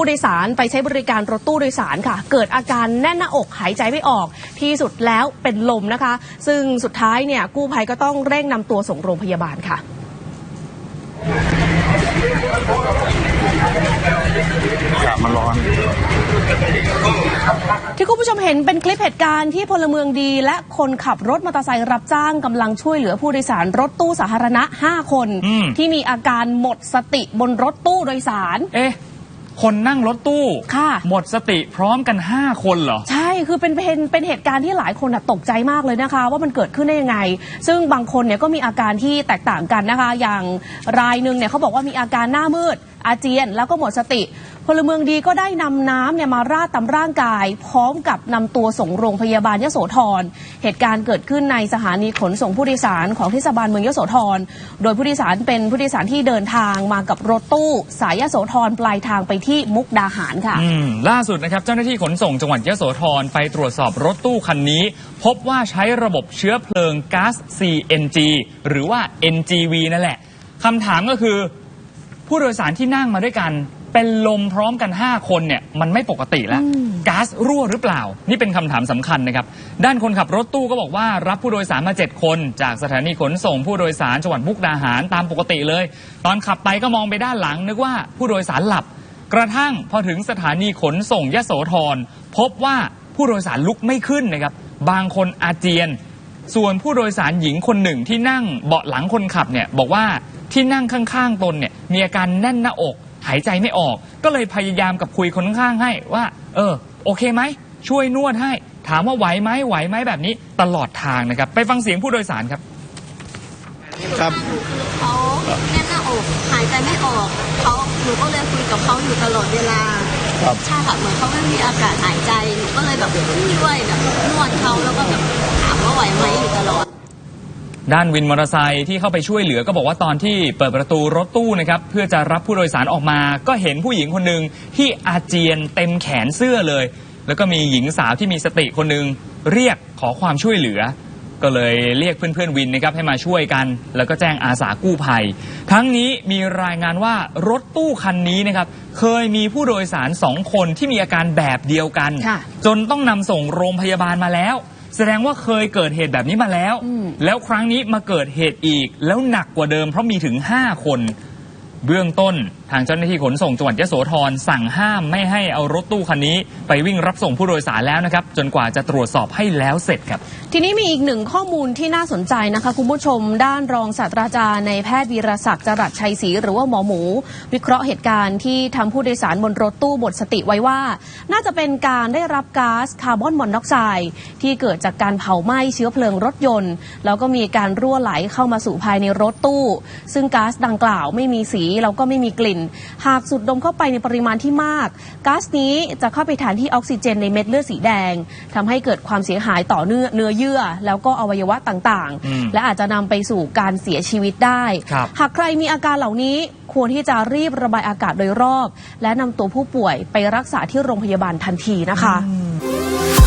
ผู้โดยสารไปใช้บริการรถตู้โดยสารค่ะ เกิดอาการแน่นหน้าอกหายใจไม่ออก ที่สุดแล้วเป็นลมนะคะ ซึ่งสุดท้ายเนี่ยกู้ภัยก็ต้องเร่งนำตัวส่งโรงพยาบาลค่ะอากาศมันร้อนที่คุณผู้ชมเห็นเป็นคลิปเหตุการณ์ที่พลเมืองดีและคนขับรถมอเตอร์ไซค์รับจ้างกำลังช่วยเหลือผู้โดยสารรถตู้สาธารณะ 5 คนอืมที่มีอาการหมดสติบนรถตู้โดยสาร เอ๊ะ คนนั่งรถตู้ ค่ะ หมดสติพร้อมกัน 5 คนเหรอ ใช่ คือเป็นเป็นเป็นเหตุการณ์ที่หลายคนอะตกใจมากเลยนะคะ ว่ามันเกิดขึ้นได้ยังไง ซึ่งบางคนเนี่ยก็มีอาการที่แตกต่างกันนะคะ อย่างรายหนึ่งเนี่ยเขาบอกว่ามีอาการหน้ามืด อาเจียนแล้วก็หมดสติ พลเมืองดีก็ได้นำน้ำเนี่ยมาราดตามร่างกาย พร้อมกับนำตัวส่งโรงพยาบาลยโสธร เหตุการณ์เกิดขึ้นในสถานีขนส่งผู้โดยสารของเทศบาลเมืองยโสธร โดยผู้โดยสารเป็นผู้โดยสารที่เดินทางมากับรถตู้สายยโสธรปลายทางไปที่มุกดาหารค่ะล่าสุดนะครับเจ้าหน้าที่ขนส่งจังหวัดยโสธรไปตรวจสอบรถตู้คันนี้ พบว่าใช้ระบบเชื้อเพลิงก๊าซ CNG หรือว่า NGV นั่นแหละคำถามก็คือผู้โดยสารที่นั่งมาด้วยกัน เป็นลมพร้อมกัน 5 คนเนี่ยมันไม่ปกติแล้วก๊าซรั่วหรือเปล่า นี่เป็นคำถามสำคัญนะครับ ด้านคนขับรถตู้ก็บอกว่ารับผู้โดยสารมา 7 คน จากสถานีขนส่งผู้โดยสารจังหวัดมุกดาหารตามปกติเลย ตอนขับไปก็มองไปด้านหลัง นึกว่าผู้โดยสารหลับ กระทั่งพอถึงสถานีขนส่งยโสธรพบว่าผู้โดยสารลุกไม่ขึ้นนะครับ บางคนอาเจียน ส่วนผู้โดยสารหญิงคนหนึ่งที่นั่งเบาะหลังคนขับเนี่ยบอกว่าที่นั่งข้างๆตนเนี่ยมีอาการแน่นหน้าอก หายใจไม่ออก ก็เลยพยายามกับคุยคนข้างๆให้ว่า เออ โอเคไหม ช่วยนวดให้ ถามว่าไหวไหมไหวไหมแบบนี้ตลอดทางนะครับ ไปฟังเสียงผู้โดยสารครับ ครับ เขาแน่นหน้าอกหายใจไม่ออกเขาหนูก็เลยคุยกับเขาอยู่ตลอดเวลาครับ ใช่ค่ะเหมือนเขาไม่มีอากาศหายใจหนูก็เลยแบบช่วยแบบนวดเขาแล้วก็แบบถามว่าไหวไหมอยู่ตลอด ด้านวินมอเตอร์ไซค์ที่เข้าไปช่วยเหลือก็บอกว่าตอนที่เปิดประตูรถตู้นะครับเพื่อจะรับผู้โดยสารออกมา ก็เห็นผู้หญิงคนหนึ่งที่อาเจียนเต็มแขนเสื้อเลย แล้วก็มีหญิงสาวที่มีสติคนหนึ่งเรียกขอความช่วยเหลือ ก็เลยเรียกเพื่อนๆวินนะครับให้มาช่วยกัน แล้วก็แจ้งอาสากู้ภัย ทั้งนี้มีรายงานว่ารถตู้คันนี้นะครับเคยมีผู้โดยสารสองคนที่มีอาการแบบเดียวกันค่ะจนต้องนำส่งโรงพยาบาลมาแล้ว แสดงว่าเคยเกิดเหตุแบบนี้มาแล้วอืมแล้วครั้งนี้มาเกิดเหตุอีก แล้วหนักกว่าเดิมเพราะมีถึง 5 คน เบื้องต้นทางเจ้าหน้าที่ขนส่งจังหวัดยะโสธรสั่งห้ามไม่ให้เอารถตู้คันนี้ ไปวิ่งรับส่งผู้โดยสารแล้วนะครับ จนกว่าจะตรวจสอบให้แล้วเสร็จครับ ทีนี้มีอีกหนึ่งข้อมูลที่น่าสนใจนะคะ คุณผู้ชม ด้านรองศาสตราจารย์ในแพทย์วีรศักดิ์จรัสชัยศรีหรือว่าหมอหมู วิเคราะห์เหตุการณ์ที่ทำผู้โดยสารบนรถตู้หมดสติไว้ว่า น่าจะเป็นการได้รับก๊าซคาร์บอนมอนอกไซด์ที่เกิดจากการเผาไหม้เชื้อเพลิงรถยนต์ แล้วก็มีการรั่วไหลเข้ามาสู่ภายในรถตู้ ซึ่งก๊าซดังกล่าวไม่มีสีแล้วก็ไม่มีกลิ่นหากสูดดมเข้าไปในปริมาณที่มากก๊าซนี้จะเข้าไปแทนที่ออกซิเจนในเม็ดเลือดสีแดงทำให้เกิดความเสียหายต่อเนื้อเนื้อเยื่อ แล้วก็อวัยวะต่างอืมๆและอาจจะนำไปสู่การเสียชีวิตได้ครับหากใครมีอาการเหล่านี้ควรที่จะรีบระบายอากาศโดยรอบ และนำตัวผู้ป่วยไปรักษาที่โรงพยาบาลทันทีนะคะอ